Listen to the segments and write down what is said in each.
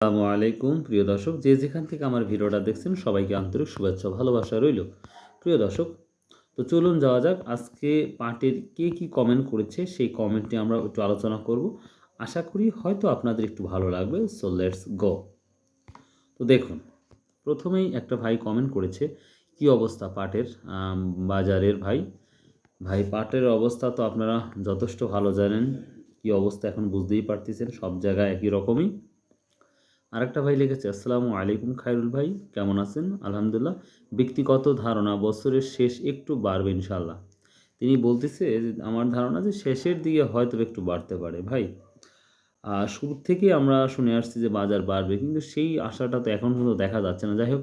আসসালামু আলাইকুম, প্রিয় দর্শক। যে যেখান থেকে আমার ভিডিওটা দেখছেন, সবাইকে আন্তরিক শুভেচ্ছা ভালোবাসা রইল। প্রিয় দর্শক, তো চলুন যাওয়া যাক, আজকে পার্টির কে কি কমেন্ট করেছে, সেই কমেন্টটি আমরা একটু আলোচনা করব। আশা করি হয়তো আপনাদের একটু ভালো লাগবে সো লেটস গো তো দেখুন, প্রথমেই একটা ভাই কমেন্ট করেছে, কি অবস্থা পাটের বাজারের ভাই? ভাই, পাটের অবস্থা তো আপনারা যথেষ্ট ভালো জানেন, কি অবস্থা এখন বুঝতেই পারতেছেন, সব জায়গায় একই রকমই। আরেকটা ভাই লিখেছে আসসালামু আলাইকুম খায়রুল ভাই কেমন আছেন? আলহামদুলিল্লাহ ব্যক্তিগত ধারণা বছরের শেষ একটু বাড়বে ইনশাল্লাহ তিনি বলতেছে আমার ধারণা যে শেষের দিকে হয়তো একটু বাড়তে পারে ভাই। আহ, শুরু থেকে আমরা শুনে আসছি যে বাজার বাড়বে কিন্তু সেই আশাটা তো এখন পর্যন্ত দেখা যাচ্ছে না। যাই হোক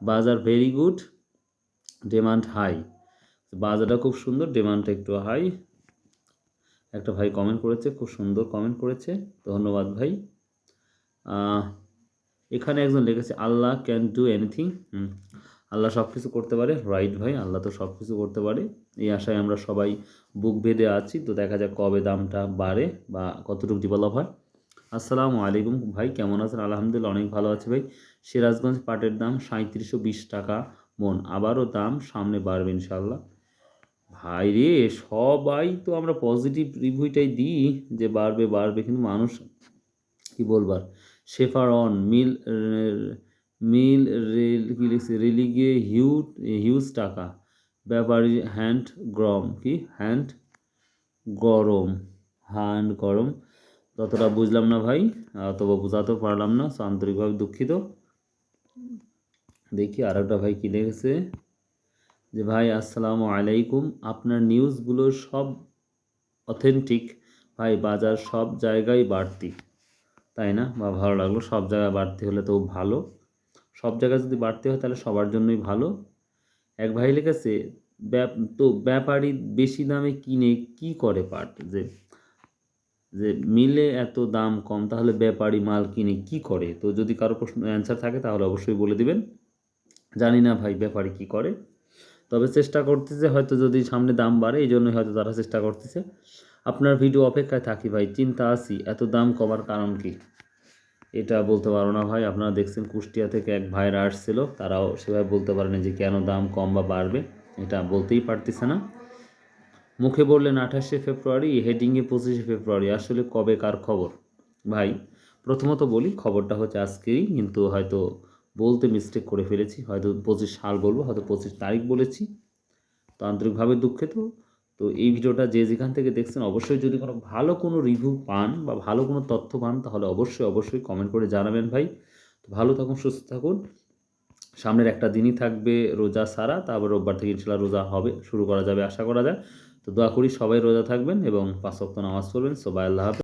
বাজার ভেরি গুড ডিমান্ড হাই বাজারটা খুব সুন্দর ডিমান্ডটা একটু হাই একটা ভাই কমেন্ট করেছে খুব সুন্দর কমেন্ট করেছে। ধন্যবাদ ভাই। এখানে একজন লিখেছে, আল্লাহ ক্যান ডু এনিথিং আল্লাহ সব কিছু করতে পারে রাইট ভাই, আল্লাহ তো সব কিছু করতে পারে। এই আশায় আমরা সবাই বুক বেঁধে আছি, তো দেখা যাক কবে দামটা বাড়ে বা কতটুকু ডেভেলপ হয়। আসসালামু আলাইকুম ভাই, কেমন আছেন? আলহামদুলিল্লাহ অনেক ভালো আছে ভাই। সিরাজগঞ্জ পাটের দাম সাঁত্রিশশো বিশ টাকা মন, আবারও দাম সামনে বাড়বে ইনশাল্লাহ ভাই রে, সবাই তো আমরা পজিটিভ রিভিউটাই দিই যে বাড়বে বাড়বে, কিন্তু মানুষ কি বলবার? শেফার অন মিল মিল রেল, কি লিখছে? রেলিগে হিউজ হিউজ টাকা। ব্যাপারী, হ্যান্ড গরম, কি? হ্যান্ড গরম হ্যান্ড গরম। ততটা বুঝলাম না ভাই তবে বোঝাতেও পারলাম না আন্তরিকভাবে দুঃখিত। দেখি আর একটা ভাই কী লিখেছে, যে ভাই, আসসালামু আলাইকুম। আপনার নিউজগুলো সব অথেন্টিক ভাই, বাজার সব জায়গায় বাড়তি। তাই না? বা ভালো লাগল। সব জায়গায় বাড়তি হলে তো ভালো। সব জায়গায় যদি বাড়তি হয় তাহলে সবার জন্যই ভালো। এক ভাই লিখেছে তো ব্যাপারী বেশি দামে কিনে কি করে পাট? যে যে মিলে এত দাম কম, তাহলে ব্যাপারী মাল কিনে কি করে? তো যদি কারও প্রশ্ন, অ্যান্সার থাকে তাহলে অবশ্যই বলে দিবেন। জানি না ভাই ব্যাপারী কি করে। তবে চেষ্টা করতেছে, হয়তো যদি সামনে দাম বাড়ে, এই জন্যই হয়তো তারা চেষ্টা করতেছে। আপনার ভিডিও অপেক্ষায় থাকি ভাই, চিন্তা আছি, এত দাম কমার কারণ কি? এটা বলতে পারো না ভাই, আপনারা দেখছেন কুষ্টিয়া থেকে এক ভাইরা আসছিল, তারাও সেভাবে বলতে পারেনি যে কেন দাম কম বা বাড়বে, এটা বলতেই পারতেছে না। মুখে বললেন আঠাশে ফেব্রুয়ারি হেডিংয়ে পঁচিশে ফেব্রুয়ারি, আসলে কবে কার খবর? ভাই, প্রথমত বলি, খবরটা হচ্ছে আজকেরই, কিন্তু হয়তো বলতে মিস্টেক করে ফেলেছি, হয়তো পঁচিশ সাল বলব, হয়তো পঁচিশ তারিখ বলেছি তো আন্তরিকভাবে দুঃখিত। তো এই ভিডিওটা যে যেখান থেকে দেখছেন, অবশ্যই যদি কোনো ভালো কোনো রিভিউ পান বা ভালো কোনো তথ্য পান, তাহলে অবশ্যই অবশ্যই কমেন্ট করে জানাবেন ভাই। তো ভালো থাকুন, সুস্থ থাকুন। সামনের একটা দিনই থাকবে রোজা সারা, তারপর রোববার থেকে ইনশাল্লাহ রোজা হবে, শুরু করা যাবে, আশা করা যায়। তো দোয়া করি সবাই রোজা থাকবেন এবং পাঁচ ওয়াক্ত নামাজ পড়বেন। সবাই আল্লাহ হাফেজ।